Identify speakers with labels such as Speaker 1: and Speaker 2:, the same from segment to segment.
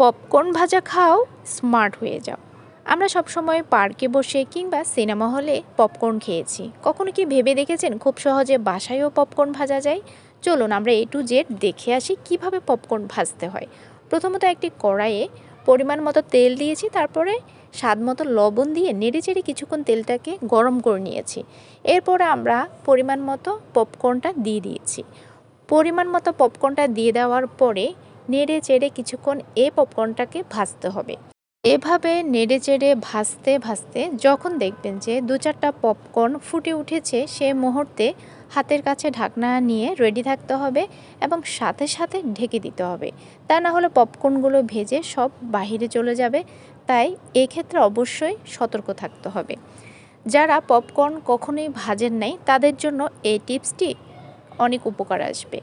Speaker 1: Popcorn ভাজা খাও, smart হয়ে যাও। আমরা সবসময় পার্কে বসে কিংবা সিনেমা হলে পপকর্ন খেয়েছি। কখনো কি ভেবে দেখেছেন খুব সহজে বাসায়ও পপকর্ন ভাজা যায়? চলুন আমরা এ টু জেড দেখে আসি কীভাবে পপকর্ন ভাজতে হয়। প্রথমত একটি কড়াইয়ে পরিমাণ মতো তেল দিয়েছি, তারপরে স্বাদ মতো লবণ দিয়ে নেড়ে চেড়ে কিছুক্ষণ তেলটাকে গরম করে নিয়েছি। এরপরে আমরা পরিমাণ মতো পপকর্নটা দিয়ে দিয়েছি। পরিমাণ মতো পপকর্নটা দিয়ে দেওয়ার পরে নেড়ে চেড়ে কিছুক্ষণ এই পপকর্নটাকে ভাজতে হবে। এভাবে নেড়ে চেড়ে ভাজতে ভাজতে যখন দেখবেন যে দু চারটা পপকর্ন ফুটে উঠেছে, সে মুহূর্তে হাতের কাছে ঢাকনা নিয়ে রেডি থাকতে হবে এবং সাথে সাথে ঢেকে দিতে হবে। তা না হলে পপকর্নগুলো ভেজে সব বাহিরে চলে যাবে। তাই এক্ষেত্রে অবশ্যই সতর্ক থাকতে হবে। যারা পপকর্ন কখনোই ভাজেন নাই, তাদের জন্য এই টিপসটি অনেক উপকার আসবে।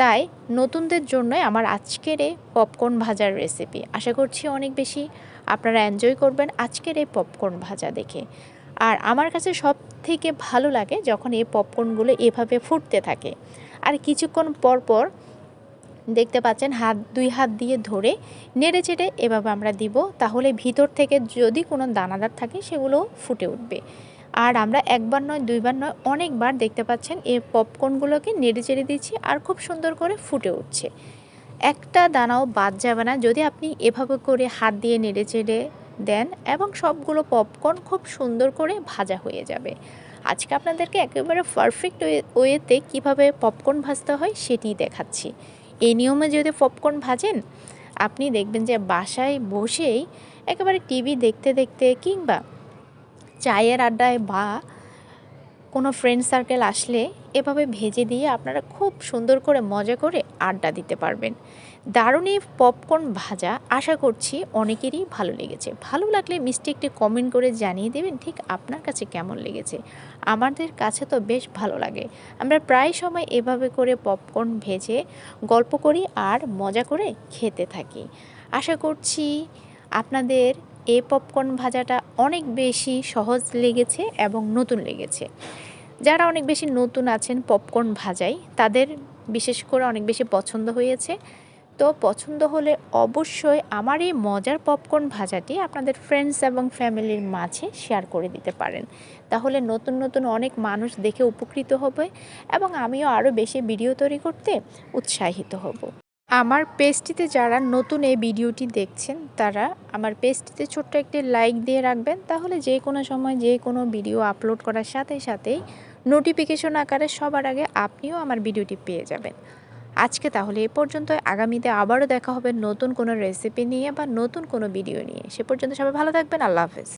Speaker 1: তাই নতুনদের জন্যই আমার আজকের এই পপকর্ন ভাজার রেসিপি আশা করছি অনেক বেশি আপনারা এনজয় করবেন আজকের এই পপকর্ন ভাজা দেখে। আর আমার কাছে সব থেকে ভালো লাগে যখন এই পপকর্নগুলো এভাবে ফুটতে থাকে। আর কিছুক্ষণ পর পর দেখতে পাচ্ছেন হাত, দুই হাত দিয়ে ধরে নেড়ে চেড়ে এভাবে আমরা দিব। তাহলে ভিতর থেকে যদি কোনো দানাদার থাকে সেগুলো ফুটে উঠবে। আর আমরা একবার নয়, দুইবার নয়, অনেকবার দেখতে পাচ্ছেন এই পপকর্নগুলোকে নেড়ে চেড়ে দিচ্ছি আর খুব সুন্দর করে ফুটে উঠছে। একটা দানাও বাদ যাবে না, যদি আপনি এভাবে করে হাত দিয়ে নেড়ে চেড়ে দেন এবং সবগুলো পপকর্ন খুব সুন্দর করে ভাজা হয়ে যাবে। আজকে আপনাদেরকে একেবারে পারফেক্ট ওয়েতে কীভাবে পপকর্ন ভাজতে হয় সেটি দেখাচ্ছি। এই নিয়মে যদি পপকর্ন ভাজেন, আপনি দেখবেন যে বাসায় বসেই একেবারে টিভি দেখতে দেখতে কিংবা চায়ের আড্ডায় বা কোনো ফ্রেন্ড সার্কেল আসলে এভাবে ভেজে দিয়ে আপনারা খুব সুন্দর করে, মজা করে আড্ডা দিতে পারবেন। দারুণ এই পপকর্ন ভাজা আশা করছি অনেকেরই ভালো লেগেছে। ভালো লাগলে মিষ্টি একটি কমেন্ট করে জানিয়ে দেবেন ঠিক আপনার কাছে কেমন লেগেছে। আমাদের কাছে তো বেশ ভালো লাগে। আমরা প্রায় সময় এভাবে করে পপকর্ন ভেজে গল্প করি আর মজা করে খেতে থাকি। আশা করছি আপনাদের এই পপকর্ন ভাজাটা অনেক বেশি সহজ লেগেছে এবং নতুন লেগেছে। যারা অনেক বেশি নতুন আছেন পপকর্ন ভাজাই তাদের বিশেষ করে অনেক বেশি পছন্দ হয়েছে। তো পছন্দ হলে অবশ্যই আমার এই মজার পপকর্ন ভাজাটি আপনাদের ফ্রেন্ডস এবং ফ্যামিলির মাঝে শেয়ার করে দিতে পারেন। তাহলে নতুন নতুন অনেক মানুষ দেখে উপকৃত হবে এবং আমিও আরও বেশি ভিডিও তৈরি করতে উৎসাহিত হব। আমার পেজটিতে যারা নতুন এই ভিডিওটি দেখছেন, তারা আমার পেজটিতে ছোট্ট একটি লাইক দিয়ে রাখবেন। তাহলে যে কোনো সময় যে কোনো ভিডিও আপলোড করার সাথে সাথেই নোটিফিকেশন আকারে সবার আগে আপনিও আমার ভিডিওটি পেয়ে যাবেন। আজকে তাহলে এ পর্যন্ত আগামীতে আবারও দেখা হবে নতুন কোনো রেসিপি নিয়ে বা নতুন কোনো ভিডিও নিয়ে। সে পর্যন্ত সবাই ভালো থাকবেন। আল্লাহ হাফেজ।